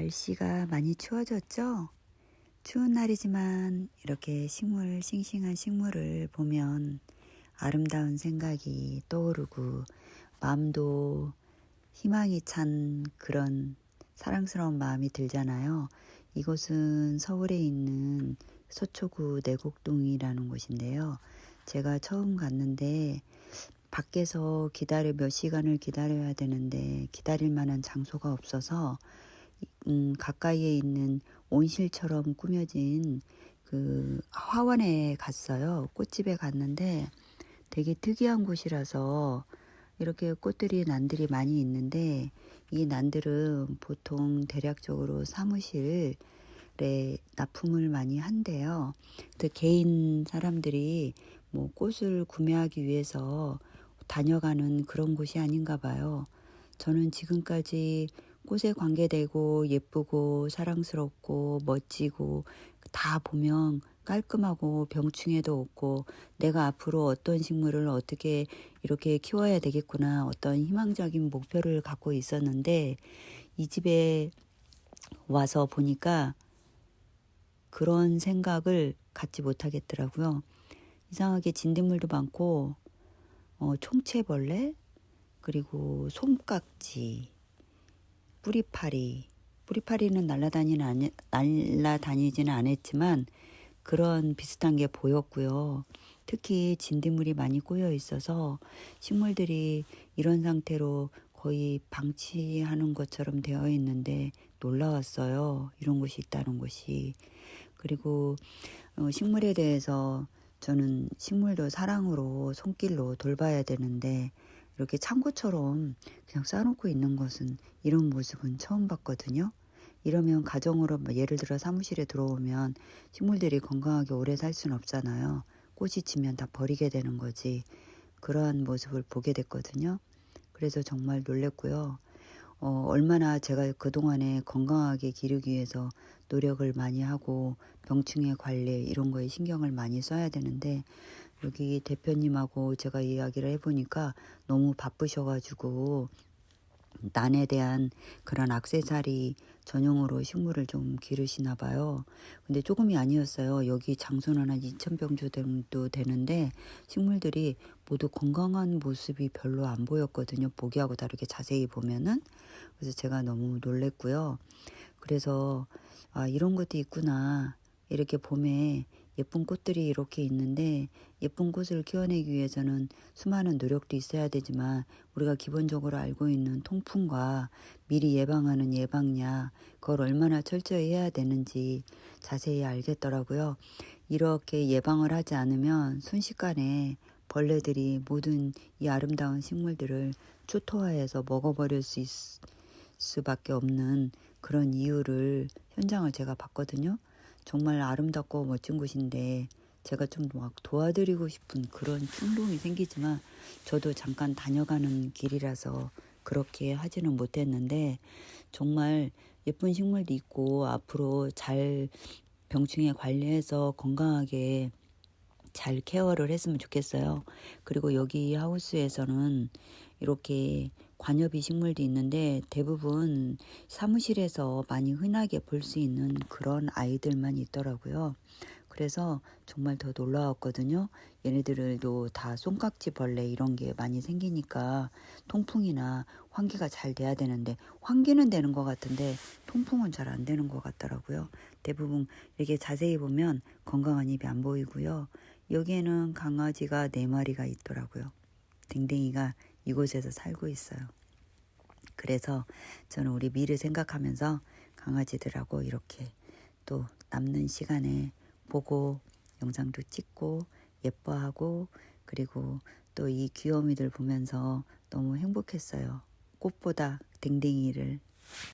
날씨가 많이 추워졌죠? 추운 날이지만 이렇게 식물, 싱싱한 식물을 보면 아름다운 생각이 떠오르고 마음도 희망이 찬 그런 사랑스러운 마음이 들잖아요. 이곳은 서울에 있는 서초구 내곡동이라는 곳인데요. 제가 처음 갔는데 밖에서 기다려 몇 시간을 기다려야 되는데 기다릴 만한 장소가 없어서 음, 가까이에 있는 온실처럼 꾸며진 그 화원에 갔어요. 꽃집에 갔는데 되게 특이한 곳이라서 이렇게 꽃들이 난들이 많이 있는데 이 난들은 보통 대략적으로 사무실에 납품을 많이 한대요. 그 개인 사람들이 뭐 꽃을 구매하기 위해서 다녀가는 그런 곳이 아닌가 봐요. 저는 지금까지 꽃에 관계되고 예쁘고 사랑스럽고 멋지고 다 보면 깔끔하고 병충해도 없고 내가 앞으로 어떤 식물을 어떻게 이렇게 키워야 되겠구나 어떤 희망적인 목표를 갖고 있었는데 이 집에 와서 보니까 그런 생각을 갖지 못하겠더라고요. 이상하게 진딧물도 많고 어, 총채벌레 그리고 솜깍지 뿌리파리 뿌리파리는 날라다니는 날라다니지는 않았지만 그런 비슷한 게 보였고요. 특히 진딧물이 많이 꼬여 있어서 식물들이 이런 상태로 거의 방치하는 것처럼 되어 있는데 놀라웠어요. 이런 곳이 있다는 것이. 그리고 어, 식물에 대해서 저는 식물도 사랑으로 손길로 돌봐야 되는데 이렇게 창고처럼 그냥 쌓아놓고 있는 것은 이런 모습은 처음 봤거든요. 이러면 가정으로 뭐 예를 들어 사무실에 들어오면 식물들이 건강하게 오래 살 수는 없잖아요. 꽃이 지면 다 버리게 되는 거지. 그러한 모습을 보게 됐거든요. 그래서 정말 놀랬고요. 어, 얼마나 제가 그동안에 건강하게 기르기 위해서 노력을 많이 하고 병충해 관리 이런 거에 신경을 많이 써야 되는데 여기 대표님하고 제가 이야기를 해보니까 너무 바쁘셔가지고 난에 대한 그런 악세사리 전용으로 식물을 좀 기르시나 봐요. 근데 조금이 아니었어요. 여기 장소는 한 2,000병 정도 되는데 식물들이 모두 건강한 모습이 별로 안 보였거든요. 보기하고 다르게 자세히 보면은. 그래서 제가 너무 놀랬고요. 그래서 아, 이런 것도 있구나. 이렇게 봄에 예쁜 꽃들이 이렇게 있는데 예쁜 꽃을 키워내기 위해서는 수많은 노력도 있어야 되지만 우리가 기본적으로 알고 있는 통풍과 미리 예방하는 예방약 그걸 얼마나 철저히 해야 되는지 자세히 알겠더라고요. 이렇게 예방을 하지 않으면 순식간에 벌레들이 모든 이 아름다운 식물들을 초토화해서 먹어버릴 수 있, 수밖에 없는 그런 이유를 현장을 제가 봤거든요. 정말 아름답고 멋진 곳인데 제가 좀 막 도와드리고 싶은 그런 충동이 생기지만 저도 잠깐 다녀가는 길이라서 그렇게 하지는 못했는데 정말 예쁜 식물도 있고 앞으로 잘 병충해 관리해서 건강하게 잘 케어를 했으면 좋겠어요. 그리고 여기 하우스에서는 이렇게 관엽이 식물도 있는데 대부분 사무실에서 많이 흔하게 볼 수 있는 그런 아이들만 있더라고요. 그래서 정말 더 놀라웠거든요. 얘네들도 다 손깍지 벌레 이런 게 많이 생기니까 통풍이나 환기가 잘 돼야 되는데 환기는 되는 것 같은데 통풍은 잘 안 되는 것 같더라고요. 대부분 이렇게 자세히 보면 건강한 잎이 안 보이고요. 여기에는 강아지가 네 마리가 있더라고요. 댕댕이가 이곳에서 살고 있어요. 그래서 저는 우리 미를 생각하면서 강아지들하고 이렇게 또 남는 시간에 보고 영상도 찍고 예뻐하고 그리고 또 이 귀요미들 보면서 너무 행복했어요. 꽃보다 댕댕이를